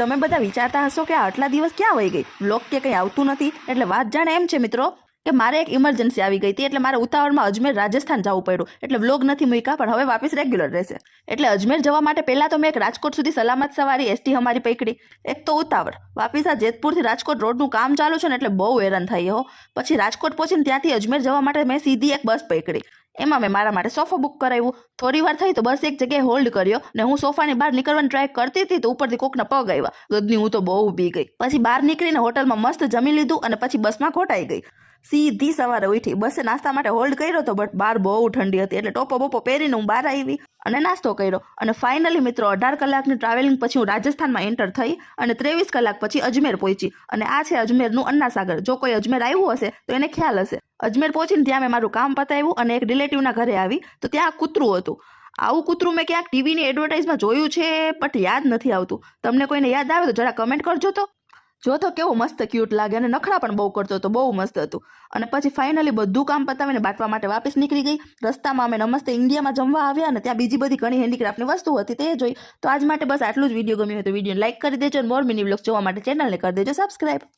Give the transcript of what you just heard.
તમે બધા વિચારતા હશો કે આટલા દિવસ ક્યાં વહી ગઈ? લોક કે કંઈ આવતું નથી? એટલે વાત જાણે એમ છે, મિત્રો, કે મારે એક ઇમરજન્સી આવી ગઈ હતી, એટલે મારે ઉતાવળમાં અજમેર રાજસ્થાન જવું પડ્યું. એટલે વ્લોગ નથી મૂક્યા, પણ હવે વાપસ રેગ્યુલર રહેશે. એટલે અજમેર જવા માટે પહેલાં તો મેં એક રાજકોટ સુધી સલામત સવારી એસટી અમારી પકડી. એક તો ઉતાવળ. વાપસ આ જેતપુરથી રાજકોટ રોડનું કામ ચાલુ છે ને, એટલે બહુ હેરાન થઈ, હો. પછી રાજકોટ પહોંચીને ત્યાંથી અજમેર જવા માટે મેં સીધી એક બસ પકડી. એમાં મેં મારા માટે સોફો બુક કરાવ્યું. થોડી વાર થઈ તો બસ એક જગ્યાએ હોલ્ડ કર્યો ને હું સોફાની બહાર નીકળવાની ટ્રાય કરતી હતી તો ઉપરથી કોકના પગ આવ્યા. ગદની, હું તો બહુ ઊભી ગઈ. પછી બહાર નીકળીને હોટલમાં મસ્ત જમી લીધું અને પછી બસમાં ખોટાઈ ગઈ. સીધી સવારે ઉઠી. બસે નાસ્તા માટે હોલ્ડ કર્યો હતો બટ બહાર બહુ ઠંડી હતી. એટલે ટોપો બોપો પહેરીને હું બહાર આવી અને નાસ્તો કર્યો. અને ફાઇનલી મિત્રો અઢાર કલાકની ટ્રાવેલિંગ પછી હું રાજસ્થાનમાં એન્ટર થઈ અને ત્રેવીસ કલાક પછી અજમેર પહોંચી. અને આ છે અજમેરનું અન્નાસાગર. જો કોઈ અજમેર આવ્યું હશે તો એને ખ્યાલ હશે. અજમેર પહોંચીને ત્યાં મેં મારું કામ પતાવ્યું અને એક રિલેટિવના ઘરે આવી. તો ત્યાં કૂતરું હતું. આવું કૂતરું મેં ક્યાંક ટીવીની એડવર્ટાઇઝમાં જોયું છે બટ યાદ નથી આવતું. તમને કોઈને યાદ આવે તો જરા કમેન્ટ કરજો તો. જો તો કેવો મસ્ત ક્યુટ લાગે અને નખરા પણ બહુ કરતો હતો, બહુ મસ્ત હતું. અને પછી ફાઇનલી બધું કામ પતાવીને બાટવા માટે વાપસ નીકળી ગઈ. રસ્તામાં અમે નમસ્તે ઇન્ડિયામાં જમવા આવ્યા અને ત્યાં બીજી બધી ઘણી હેન્ડીક્રાફ્ટની વસ્તુ હતી તે જોઈ. તો આજ માટે બસ આટલું જ વીડિયો ગમ્યું હોય તો વીડિયો લાઇક કરી દેજો અને મોર મિની બ્લોગ જોવા માટે ચેનલને કરી દેજો સબસ્ક્રાઈબ